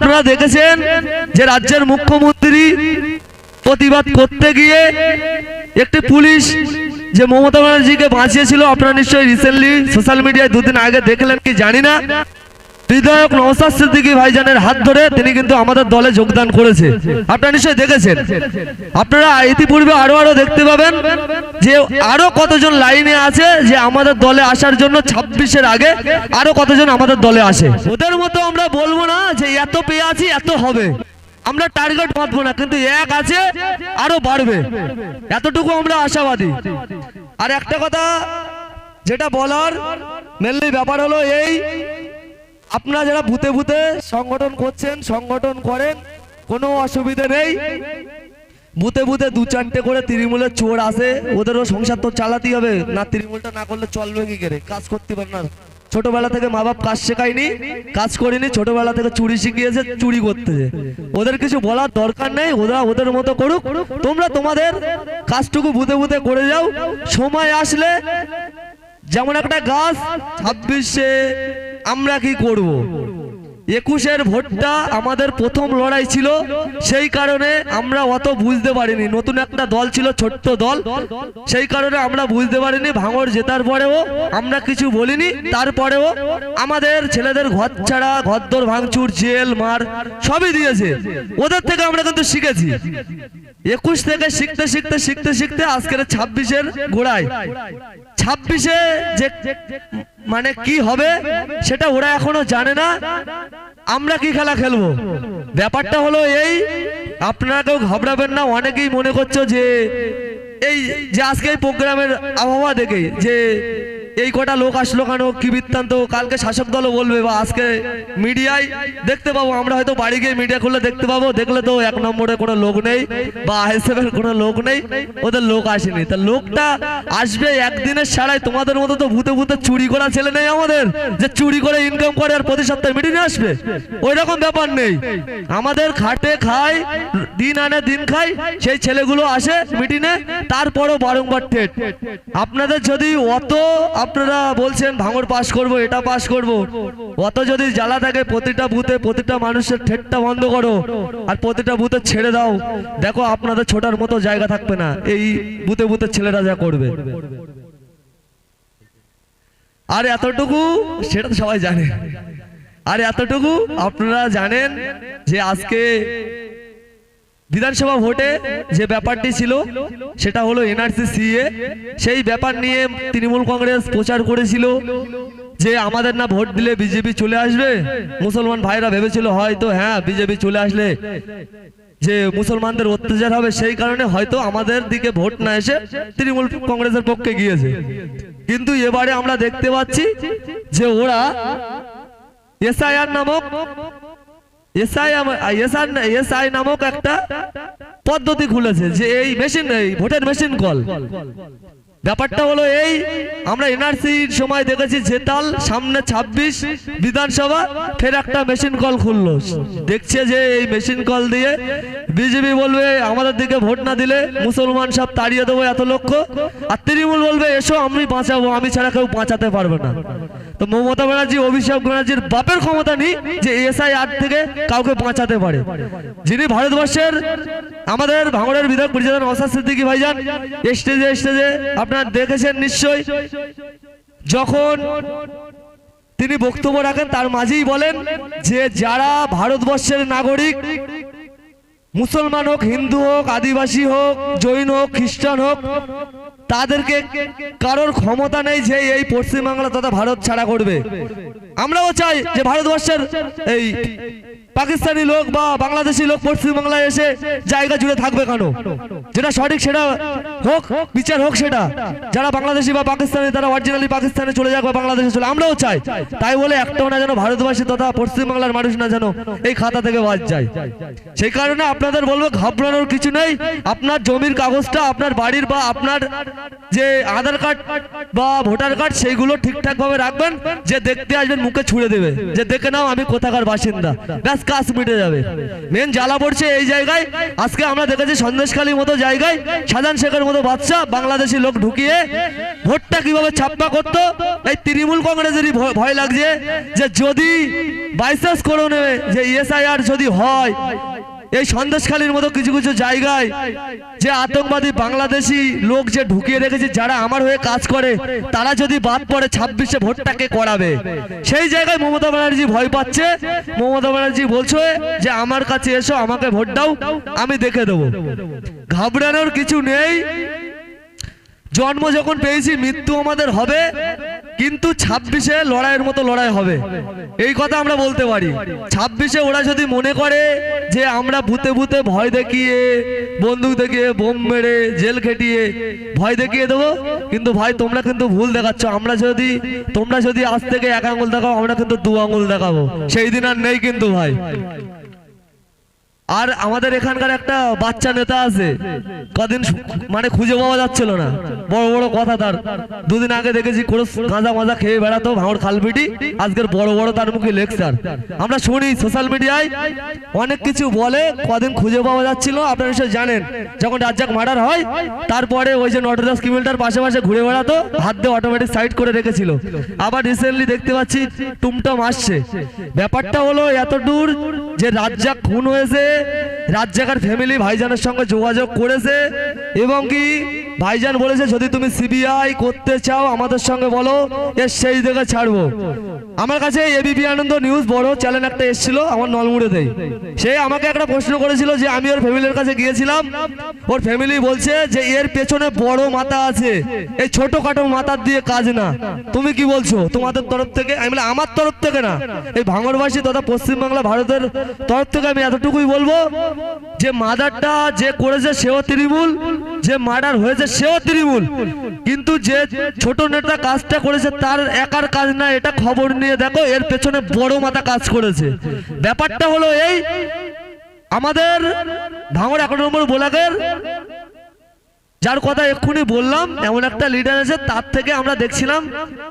আপনারা দেখেছেন যে রাজ্যের মুখ্যমন্ত্রী প্রতিবাদ করতে গিয়ে একটি পুলিশ যে মমতা ব্যানার্জিকে বাঁচিয়েছিল, আপনারা নিশ্চয়ই রিসেন্টলি সোশ্যাল মিডিয়ায় দুদিন আগে দেখলেন কি জানি না বিধায়ক নওসাদ সিদ্দিকী ভাইজানের হাত ধরে তিনি কিন্তু আমাদের দলে যোগদান করেছে। আপনারা নিশ্চয়ই দেখেছেন। আপনারা ইতিপূর্বে আরও আরও দেখতে পাবেন যে আরও কতজন লাইনে আছে যে আমাদের দলে আসার জন্য ছাব্বিশের আগে আরও কতজন আমাদের দলে আসে। ওদের মতো আমরা বলব না যে এত পেয়ে আছি, এত হবে। আমরা টার্গেট বাঁধবো না, কিন্তু এক আছে, আরও বাড়বে। এতটুকু আমরা আশাবাদী। আর একটা কথা, যেটা বলার মেনলি ব্যাপার হলো এই আপনারা যারা ভূতে ভূতে সংগঠন করছেন, সংগঠন করেন, কোনো অসুবিধে নেই। ভূতে ভূতে দু চারটে করে তৃণমূলের চোর আসে, ওদেরও সংসার তো চালাতেই হবে। না, তৃণমূলটা না করলে চলবে কি করে? কাজ করতে পারে না। ছোটবেলা থেকে মা বাপ কাজ শেখায়নি, কাজ করিনি, ছোটবেলা থেকে চুরি শিখিয়েছে, চুরি করতে। ওদের কিছু বলার দরকার নেই, ওরা ওদের মতো করুক। তোমরা তোমাদের কাজটুকু ভূতে ভূতে করে যাও। সময় আসলে যেমন একটা গাছ, ছাব্বিশে আমরা কি করব। একুশের ভোটটা আমাদের প্রথম লড়াই ছিল, সেই কারণে আমরা অত বুঝতে পারিনি। নতুন একটা দল ছিল, ছোট্ট দল। সেই কারণে আমরা বুঝতে পারিনি ভাঙর জেতার পরেও আমরা কিছু বলিনি। তারপরেও আমাদের ছেলেদের ঘর ছাড়া, ঘরদোর ভাঙচুর, জেল, মার সবই দিয়েছে। ওদের থেকে আমরা কিন্তু শিখেছি। একুশ থেকে শিখতে শিখতে শিখতে শিখতে আজকের ছাব্বিশের গোড়ায়। ছাব্বিশে যে মানে কি হবে সেটা ওরা এখনও জানে না। আমরা কি খেলা খেলব? ব্যাপারটা হলো এই আপনারা কেউ ঘাবড়াবেন না, অনেকেই মনে করছ যে এই যে আজকে এই প্রোগ্রামের আবহাওয়া দেখে যে এই কটা লোক আসলো কেন? কি বৃত্তান্ত? কালকে শাসক দলও বলবে, বা, আজকে মিডিয়ায় দেখতে পাবো। আমরা হয়তো বাড়ি গিয়ে মিডিয়া খুললে দেখতে পাবো। দেখলে তো এক নম্বরে কোনো লোক নেই, বা আইএসএফের কোনো লোক নেই, ওদের লোক আসেনি। তা লোকটা আসবে একদিনের সারাই তোমাদের মতো তো ভূতে ভূতে চুরি করা ছেলে নেই আমাদের। যে চুরি করে ইনকাম করে আর প্রতি সপ্তাহে মিটিংয়ে আসবে। ওই রকম ব্যাপার নেই। আমাদের খাটে খায়, দিন আনে, দিন খায়। সেই ছেলেগুলো আসে মিটিংয়ে তারপরও বারংবার টেট আপনাদের যদি অত আপনারা বলছেন ভাঙর পাস করব, এটা পাস করব। অত যদি জ্বালা থাকে, প্রতিটা বুথে প্রতিটা মানুষের ঠেটটা বন্ধ করো আর প্রতিটা বুথে ছেড়ে দাও। দেখো, আপনাদের ছোটার মতো জায়গা থাকবে না। এই বুথে বুথে ছেলেরা যা করবে। আর এতটুকু, সেটা তো সবাই জানে। আর এতটুকু আপনারা জানেন যে আজকে বিধানসভা ভোটে যে ব্যাপারটি ছিল, সেটা হলো এনআরসি, সিএ। সেই ব্যাপার নিয়ে তৃণমূল কংগ্রেস প্রচার করেছিল যে আমাদের না ভোট দিলে বিজেপি চলে আসবে। মুসলমান ভাইরা ভেবেছিল হয়তো হ্যাঁ বিজেপি চলে আসলে যে মুসলমানদের অত্যাচার হবে, সেই কারণে হয়তো আমাদের দিকে ভোট না এসে তৃণমূল কংগ্রেসের পক্ষে গিয়েছে। কিন্তু এবারে আমরা দেখতে পাচ্ছি যে ওরা এসআইআর নামক এসআই এসআর এসআই নামক একটা পদ্ধতি খুলেছে যে এই মেশিন এই ভোটের মেশিন কল ব্যাপারটা হলো এই, আমরা এনআরসির সময় দেখেছি জেতাল সামনে ২৬ বিধানসভা, ফের একটা মেশিন কল খুললো। দেখছে যে এই মেশিন কল দিয়ে বিজেপি বলবে, আমাদের দিকে ভোট না দিলে মুসলমান সব তাড়িয়ে দেবো এত লক্ষ। আর তৃণমূল বলবে, এসো, আমি বাঁচাবো, আমি ছাড়া কেউ বাঁচাতে পারবে না। তো মমতা ব্যানার্জি, অভিষেক ব্যানার্জির বাপের ক্ষমতা নেই যে এসআই আর থেকে কাউকে বাঁচাতে পারে। যিনি ভারতবর্ষের আমাদের ভাঙড়ের বিধায়ক পরিচালন অসাদ সিদ্দিকী ভাইজান, স্টেজে স্টেজে আপনারা দেখেছেন নিশ্চয় যখন তিনি বক্তব্য রাখেন, তার মাঝেই বলেন যে যারা ভারতবর্ষের নাগরিক, মুসলমান হোক, হিন্দু হোক, আদিবাসী হোক, জৈন হোক, খ্রিস্টান হোক তাদেরকে কারোর ক্ষমতা নেই যে এই পশ্চিমবাংলা তথা ভারত ছাড়া করবে। আমরাও চাই যে ভারতবর্ষের এই পাকিস্তানি লোক বা বাংলাদেশি লোক পশ্চিমবাংলায় এসে জায়গা জুড়ে থাকবে কেন? যেটা সঠিক সেটা হোক, বিচার হোক সেটা। যারা বাংলাদেশি বা পাকিস্তানি, তারা অরিজিনালি পাকিস্তানে চলে যাক বা বাংলাদেশে চলে আমরাও চাই। তাই বলে একটাও না যেন ভারতবাসী তথা পশ্চিমবাংলার মানুষ না যেন এই খাতা থেকে বাদ যায়। সেই কারণে আপনাদের বলব, ঘাবড়ানোর কিছু নেই। আপনার জমির কাগজটা, আপনার বাড়ির বা আপনার যে আধার কার্ড বা ভোটার কার্ড সেইগুলো ঠিকঠাক ভাবে রাখবেন, যে দেখতে আসবেন, মুখে ছুড়ে দেবে। যে দেখে নাও, আমি কোথাকার বাসিন্দা। ব্যাস, কাজ মিটে যাবে। মেন জ্বালা পড়ছে এই জায়গায়। আজকে আমরা দেখেছি সন্দেশখালীর মতো জায়গায় সাজান শেখের মতো বাচ্চা বাংলাদেশি লোক ঢুকিয়ে ভোটটা কীভাবে ছাপ্পা করতো? এই তৃণমূল কংগ্রেসেরই ভয়- লাগছে যে যদি বাইসাস করে নেবে, যে ইএসআইআর যদি হয় এই সন্দেশখালীর মতো কিছু কিছু জায়গায় যে আতঙ্কবাদী বাংলাদেশি লোক যে ঢুকিয়ে রেখেছে, যারা আমার হয়ে কাজ করে, তারা যদি বাদ পড়ে ছাব্বিশে ভোটটাকে করাবে। সেই জায়গায় মমতা ব্যানার্জি ভয় পাচ্ছে। মমতা ব্যানার্জি বলছে যে, আমার কাছে এসো, আমাকে ভোট দাও, আমি দেখে দেবো। ঘাবড়ানোর কিছু নেই। জন্ম যখন পেয়েছি, মৃত্যু আমাদের হবে। কিন্তু ছাব্বিশে লড়াইয়ের মতো লড়াই হবে। এই কথা আমরা বলতে পারি। ছাব্বিশে ওরা যদি মনে করে যে আমরা ভূতে ভূতে ভয় দেখিয়ে, বন্দুক দেখিয়ে, বোম মেরে, জেল খেটিয়ে ভয় দেখিয়ে দেবো, কিন্তু ভাই তোমরা কিন্তু ভুল দেখাচ্ছ। আমরা যদি, তোমরা যদি আজ থেকে এক আঙুল দেখাও, আমরা কিন্তু দু আঙুল দেখাবো। সেই দিন আর নেই কিন্তু ভাই। আর আমাদের এখানকার একটা বাচ্চা নেতা আছে। কদিন মানে খুঁজে পাওয়া যাচ্ছিল না। বড় বড় কথা তার। দুদিন আগে দেখেছি গাঁজা মাজা খেয়ে বেড়াতো ভাঙড় খালপিটি আজকের বড় বড় তার মুখে লেকচার। আমরা শুনি সোশ্যাল মিডিয়ায় অনেক কিছু বলে কদিন খুঁজে পাওয়া যাচ্ছিল। আপনারা নিশ্চয়ই জানেন, যখন রাজ্জাক মার্ডার হয়, তারপরে ওই যে নটরাজ কিমিলটার পাশে পাশে ঘুরে বেড়াতো, হাত দিয়ে অটোমেটিক সাইড করে রেখেছিল। আবার রিসেন্টলি দেখতে পাচ্ছি, টুমটম আসছে। ব্যাপারটা হলো এত দূর যে রাজ্জাক খুন হয়েছে রাজ্জাকার ফ্যামিলি ভাইজানের সঙ্গে যোগাযোগ করেছে, এবং কি ভাইজান বলেছে, যদি তুমি সিবিআই করতে চাও আমাদের সঙ্গে বলো এর সেই দেখে ছাড়বো। আমার কাছে এবিপি আনন্দ নিউজ বড় চ্যানেল একটা এসেছিল, আমার নলমুড়েতে সে আমাকে একটা প্রশ্ন করেছিল যে, আমি ওর ফ্যামিলির কাছে গিয়েছিলাম। ওর ফ্যামিলি বলছে যে, এর পেছনে বড় মাথা আছে। এই ছোটখাটো মাথার দিয়ে কাজ না। তুমি কি বলছো? তোমাদের তরফ থেকে, আমি বলি আমার তরফ থেকে না। এই ভাঙরবাসী তথা পশ্চিমবাংলা ভারতের তরফ থেকে আমি এতটুকুই বলব যে, মাদারটা যে করেছে সেও তৃণমূল। যে মার্ডার হয়েছে, সেও তৃণমূল। কিন্তু যে ছোট নেতা কাজটা করেছে, তার একার কাজ না, এটা খবর নিয়ে দেখো, এর পেছনে বড় মাথা কাজ করেছে। ব্যাপারটা হলো এই, আমাদের ভাঙড় এক নম্বর বোলাকের, যার কথা এক্ষুনি বললাম, এমন একটা লিডার আছে তার থেকে আমরা দেখছিলাম,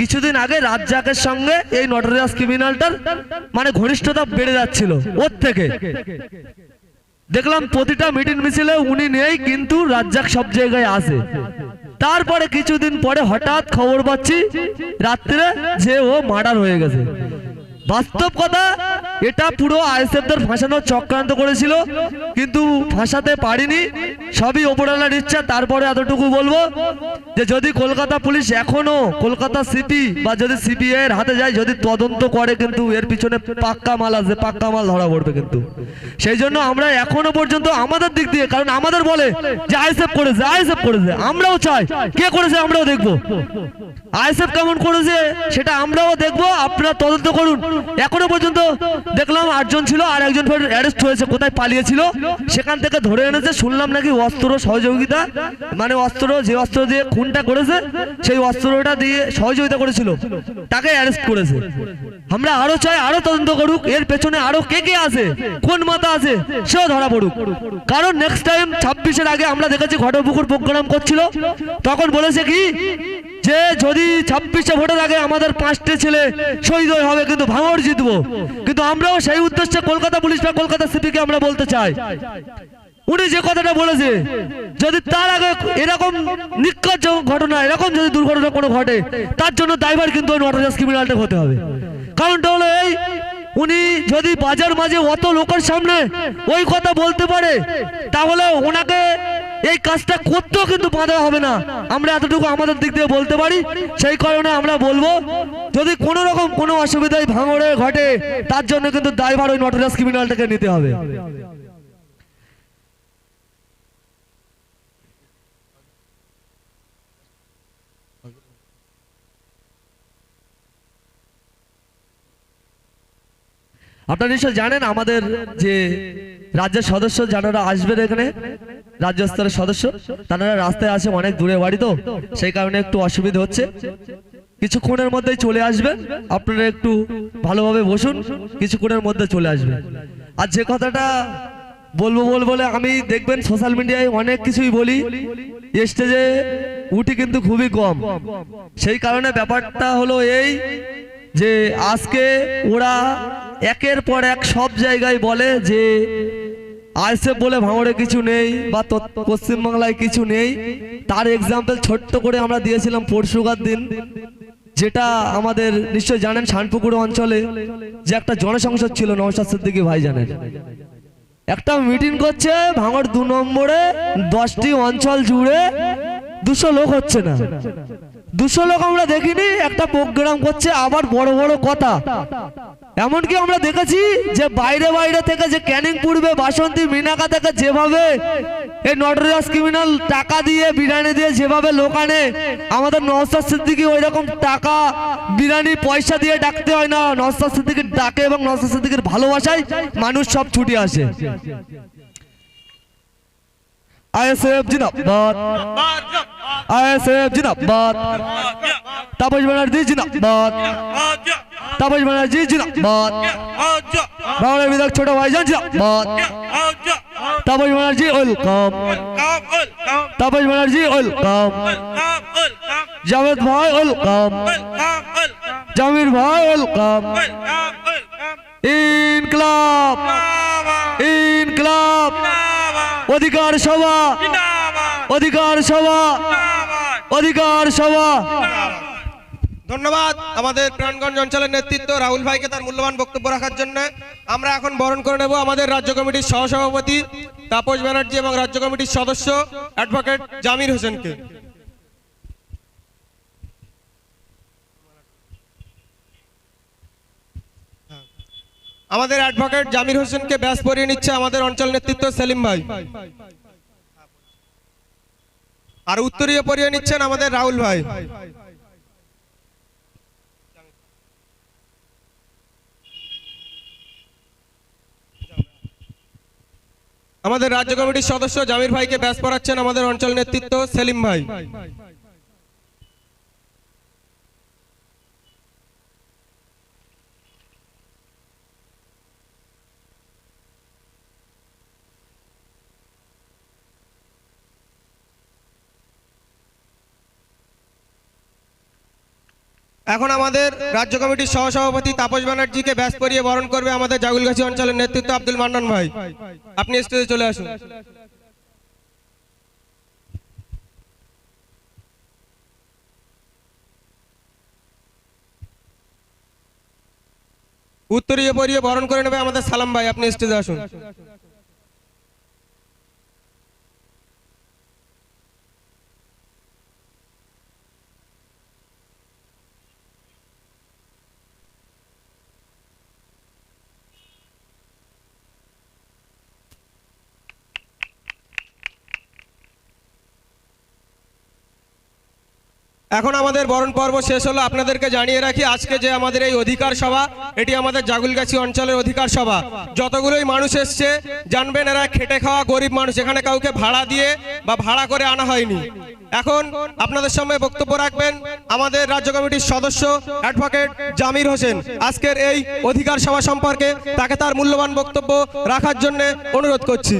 কিছুদিন আগে রাজ্জাকের সঙ্গে এই নটরিয়াস ক্রিমিনালটার মানে ঘনিষ্ঠতা বেড়ে যাচ্ছিল, ওর থেকে। দেখলাম প্রতিটা মিটিং মিছিলে উনি নেই, কিন্তু রাজ্জাক সব জায়গায় আসে তারপরে কিছুদিন পরে হঠাৎ খবর পাচ্ছি, রাত্রে যে ও মার্ডার হয়ে গেছে। বাস্তব কথা, এটা পুরো আইএসএফদের ফাঁসানোর চক্রান্ত করেছিল, কিন্তু ফাঁসাতে পারিনি। সবই ওপরওয়ালার ইচ্ছা তারপরে এতটুকু বলব যে যদি কলকাতা পুলিশ এখনও কলকাতা সিপি বা যদি সিবিআই এর হাতে যায়, যদি তদন্ত করে কিন্তু এর পিছনে পাক্কা মাল আছে পাক্কা মাল ধরা পড়বে কিন্তু। সেই জন্য আমরা এখনও পর্যন্ত আমাদের দিক দিয়ে, কারণ আমাদের বলে যে আইএসএফ করেছে আইএসএফ করেছে, আমরাও চাই। কে করেছে আমরাও দেখব। আইএসএফ কেমন করেছে সেটা আমরাও দেখব, আপনারা তদন্ত করুন। এখনও পর্যন্ত দেখলাম আটজন ছিল আর একজন অ্যারেস্ট হয়েছে, কোথায় পালিয়েছিল, সেখান থেকে ধরে এনেছে, শুনলাম নাকি অস্ত্র সহযোগিতা মানে অস্ত্র, যে অস্ত্র দিয়ে খুনটা করেছে, সেই অস্ত্রটা দিয়ে সহযোগিতা করেছিল। তাকে অ্যারেস্ট করেছে। আমরা আরও চাই, আরও তদন্ত করুক, এর পেছনে আরও কে কে আছে, কোন মাথা আছে, সেও ধরা পড়ুক। কারণ নেক্সট টাইম ছাব্বিশের আগে আমরা দেখেছি ঘটপুকুর প্রোগ্রাম করছিল, তখন বলেছে কি, যে যদি ছাব্বিশে ভোটের আগে আমাদের পাঁচটি ছেলে শহীদ হবে, কিন্তু ভাঙড় জিতবো। কিন্তু আমরাও সেই উদ্দেশ্যে কলকাতা পুলিশ বা কলকাতা সিপিকে আমরা বলতে চাই। উনি যে কথাটা বলেছে, যদি তার আগে এরকম নিকাজ ঘটনা, এরকম যদি দুর্ঘটনা কোনো ঘটে, তার জন্য দায়ভার কিন্তু ওই ক্রিমিনালটা হতে হবে। কারণটা হলো এই, উনি যদি বাজার মাঝে অত লোকের সামনে ওই কথা বলতে পারে, তাহলে ওনাকে এই কাজটা করতেও কিন্তু বাধা হবে না। আমরা এতটুকু আমাদের দিক দিয়ে বলতে পারি, সেই কারণে আমরা বলব, যদি কোনো রকম কোনো অসুবিধায় ভাঙড়ে ঘটে, তার জন্য কিন্তু ড্রাইভার ওই নটরাজ ক্রিমিনালটাকে নিতে হবে। আপনারা নিশ্চয় জানেন আমাদের যে রাজ্যের সদস্য যারা আসবেন এখানে রাজ্য স্তরের সদস্য। তারা রাস্তায় আসে অনেক দূরে বাড়ি তো, সেই কারণে একটু অসুবিধা হচ্ছে। কিছুক্ষণের মধ্যেই চলে আসবেন, আপনারা একটু ভালোভাবে বসুন, কিছুক্ষণের মধ্যে চলে আসবেন। আর যে কথাটা বলব বলব বলে আমি দেখবেন সোশ্যাল মিডিয়ায় অনেক কিছুই বলি স্টেজে উঠি কিন্তু খুবই কম। সেই কারণে ব্যাপারটা হলো এই যে আজকে ওরা একের পর এক সব জায়গায় বলে যে আইসেফ বলে ভাঙড়ে কিছু নেই বা পশ্চিমবাংলায় কিছু নেই। তার এক্সাম্পল ছোট্ট করে আমরা দিয়েছিলাম পরশুকার দিন, যেটা আমাদের নিশ্চয় জানেন শানপুকুর অঞ্চলে যে একটা জনসংসদ ছিল নওশাদ সিদ্দিকী ভাই জানেন একটা মিটিং করছে, ভাঙড় দু নম্বরে দশটি অঞ্চল জুড়ে দুশো লোক হচ্ছে না। দুশো লোক আমরা দেখিনি, একটা প্রোগ্রাম করছে, আবার বড় বড় কথা। এমনকি আমরা দেখেছি যে বাইরে বাইরে থেকে যে ক্যানিং পূর্বে বাসন্তী মিনাকা থেকে যেভাবে এই নটরাজ ক্রিমিনাল টাকা দিয়ে বিরিয়ানি দিয়ে যেভাবে লোক আনে, আমাদের নওসাদ সিদ্দিকি ওই রকম টাকা বিরিয়ানি পয়সা দিয়ে ডাকতে হয় না। নওসাদ সিদ্দিকির ডাকে এবং নওসাদ সিদ্দিকির ভালোবাসায় মানুষ সব ছুটে আসে। আইএসএফ জিন্দাবাদ। আইএসএফ জিন্দাবাদ। তাপস ব্যানার্জি জিন্দাবাদ। তাপস ব্যানার্জি জিন্দাবাদ। বাংলার বিধায়ক ছোট ভাইজান জিন্দাবাদ। তাপস ব্যানার্জি ওয়েলকাম। তাপস ব্যানার্জি ওয়েলকাম। জাভেদ ভাই ওয়েলকাম। জামির ভাই ওয়েলকাম। ইনকলাব। ইনকলাব। অধিকার সভা। অধিকার সভা। অধিকার সভা। ধন্যবাদ। আমাদের প্রাণগঞ্জ অঞ্চলের নেতৃত্ব রাহুল ভাইকে তার মূল্যবান বক্তব্য রাখার জন্য আমরা এখন বরণ করে নেব আমাদের রাজ্য কমিটির সহসভাপতি তাপস ব্যানার্জি এবং রাজ্য কমিটির সদস্য অ্যাডভোকেট জামির হোসেনকে। আমাদের অ্যাডভোকেট জামির হোসেনকে ব্যাস পরিয়ে নিচ্ছে আমাদের অঞ্চল নেতৃত্ব সেলিম ভাই। আর উত্তরীয় পরিয়ে নিচ্ছেন আমাদের রাহুল ভাই। আমাদের রাজ্য কমিটির সদস্য জামির ভাইকে ব্যাস পড়াচ্ছেন আমাদের অঞ্চল নেতৃত্ব সেলিম ভাই। এখন আমাদের রাজ্য কমিটির সহসভাপতি তাপস ব্যানার্জিকে ব্যাস পরিয়ে বরণ করবে আমাদের জাগুলগাছি অঞ্চলের নেতৃত্ব আব্দুল মান্নান ভাই। আপনি স্টেজে চলে আসুন। উত্তরীয় পরিয়ে বরণ করে নেবে আমাদের সালাম ভাই, আপনি স্টেজে আসুন। এখন আমাদের বরণ পর্ব শেষ হলো। আপনাদেরকে জানিয়ে রাখি, আজকে যে আমাদের এই অধিকার সভা, এটি আমাদের জাগুলগাছি অঞ্চলের অধিকার সভা। যতগুলোই মানুষ এসছে, জানবেন এরা খেটে খাওয়া গরিব মানুষ, এখানে কাউকে ভাড়া দিয়ে বা ভাড়া করে আনা হয়নি। এখন আপনাদের সামনে বক্তব্য রাখবেন আমাদের রাজ্য কমিটির সদস্য অ্যাডভোকেট জামির হোসেন। আজকের এই অধিকার সভা সম্পর্কে তাকে তার মূল্যবান বক্তব্য রাখার জন্য অনুরোধ করছি।